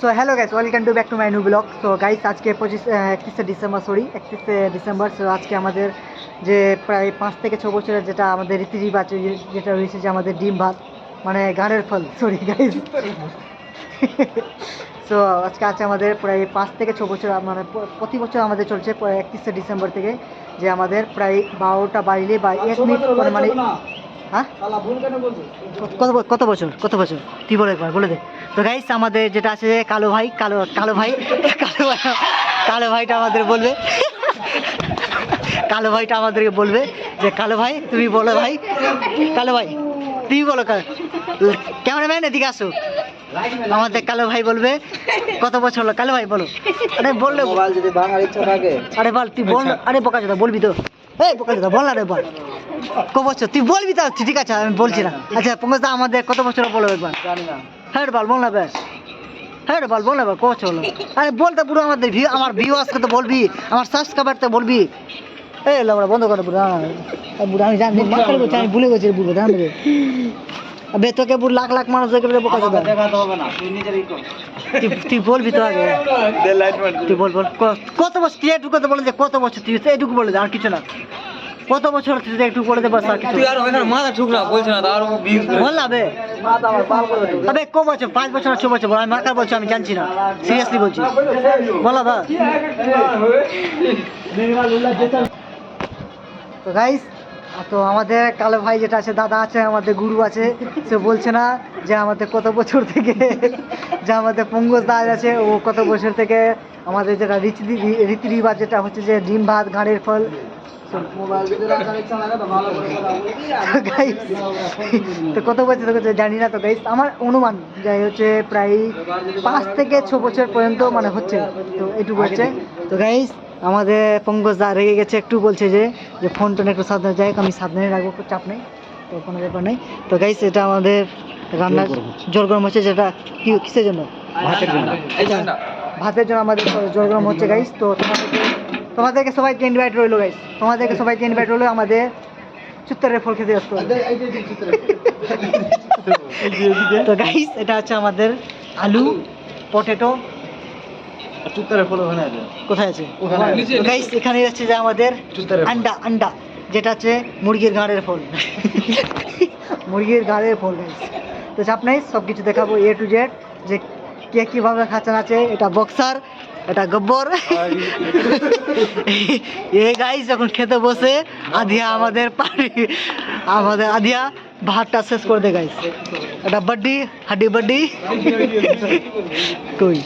So hello guys welcome to back to my new blog so guys আজকে পঁচিশ একত্রিশে December sorry একত্রিশে December. So আজকে আমাদের যে প্রায় পাঁচ থেকে ছ বছরের যেটা আমাদের রীতি রিবাজ যেটা রয়েছে যে আমাদের ডিম ভাত মানে গানের ফল সরি গাইস সো আজকে আছে আমাদের প্রায় পাঁচ থেকে ছ বছর মানে প্রতি বছর আমাদের চলছে একত্রিশে ডিসেম্বর থেকে, যে আমাদের প্রায় বারোটা বাজলে বা এক মিনিট মানে হ্যাঁ? কত বছর? কত বছর? তুই বলে একবার বলে দে। তো গাইস আমাদের যেটা আছে যে কালো ভাই কালো কালো ভাই কালো ভাই কালো ভাইটা আমাদের বলবে। কালো ভাইটা আমাদেরকে বলবে যে কালো ভাই তুমি বলো ভাই। কালো ভাই তুমি বলো ক্যামেরাম্যান এদিকে আসো। আমাদের কালো ভাই বলবে কত বছর হলো? কালো ভাই বলো। আরে বললে মোবাইল যদি ভাঙার ইচ্ছা থাকে। আরে বল তুই বল আরে বোকা বলবি তো। এই বোকা বল না রে বল। ক বছর? তুই বলবি তো ঠিক আছে আমি বলছি না। আচ্ছা পঙ্কজ আমাদের কত বছর বলো একবার? হ্যাঁ বল বল না বেশ হ্যাঁ বল বল না ক বছর হলো? আরে বলতে পুরো আমাদের ভিউ আমার ভিউ আসকে তো বলবি আমার সাবস্ক্রাইবার তো বলবি। এই বন্ধ করে বুড়া বুড়া আমি জানি আমি ভুলে গেছি বুড়ো জানি আবে তোকে লাখ লাখ মানুষ দেখে বোকা দেখাতে হবে না তুই নিজেরই কর। তুই বলবি তো আগে। দে লাইট মার তুই বল বল। কত বছর তুই একটু কথা বলে যে কত বছর তুই এইটুকু বলে দে আর কিছু না। কত বছর তুই একটু বলে দে বাস আর কিছু তুই আর ওখানে মাথা ঠুক না বলছ না আর বল না বে। মাথা আমার পাল করে আবে ক বছর? পাঁচ বছর না ছ বছর বল আমি মাকার বলছি আমি জানছি না। সিরিয়াসলি বলছি। বলা বা তো গাইস তো আমাদের কালো ভাই যেটা আছে, দাদা আছে, আমাদের গুরু আছে, সে বলছে না যে আমাদের কত বছর থেকে, যে আমাদের পঙ্গজ দাস আছে, ও কত বছর থেকে আমাদের যেটা রীতি রীতি রিবাজ যেটা হচ্ছে যে ডিম ভাত গাঁড়ের ফল। তো কত বছর থেকে জানি না, তো গাইস আমার অনুমান যাই হচ্ছে প্রায় পাঁচ থেকে ছ বছর পর্যন্ত মানে হচ্ছে, তো এইটুকু হচ্ছে। তো গাইস আমাদের পঙ্কজ দা রেগে গেছে একটু বলছে যে যে ফোন টোন একটু সাবধানে যাই আমি সাবধানে রাখব চাপ নেই তো কোনো ব্যাপার নেই। তো গাইস এটা আমাদের রান্নার জোর গরম হচ্ছে। যেটা কি কিসের জন্য? ভাতের জন্য। ভাতের জন্য আমাদের জোর গরম হচ্ছে গাইস তো তোমাদেরকে তোমাদেরকে সবাইকে ইনভাইট রইল গাইস তোমাদেরকে সবাইকে ইনভাইট রইল আমাদের চুত্তরের ফল খেতে আসতে। তো গাইস এটা হচ্ছে আমাদের আলু পটেটো চুত্তরে ফলো ওখানে আছে। কোথায় আছে? আছে। গাইস এখানে হচ্ছে যে আমাদের চুত্তরের আন্ডা আন্ডা যেটা হচ্ছে মুরগির গাঁড়ের ফল। মুরগির গাঁড়ের ফল গাইস তো চাপ নাই সব কিছু দেখাবো এ টু জেড যে কে কীভাবে খাচ্ছে আছে। এটা বক্সার এটা গব্বর এ গাইস যখন খেতে বসে আধিয়া আমাদের পানি আমাদের আধিয়া ভাতটা শেষ করে দে গাইস এটা বাড্ডি হাড্ডি বাড্ডি। কই?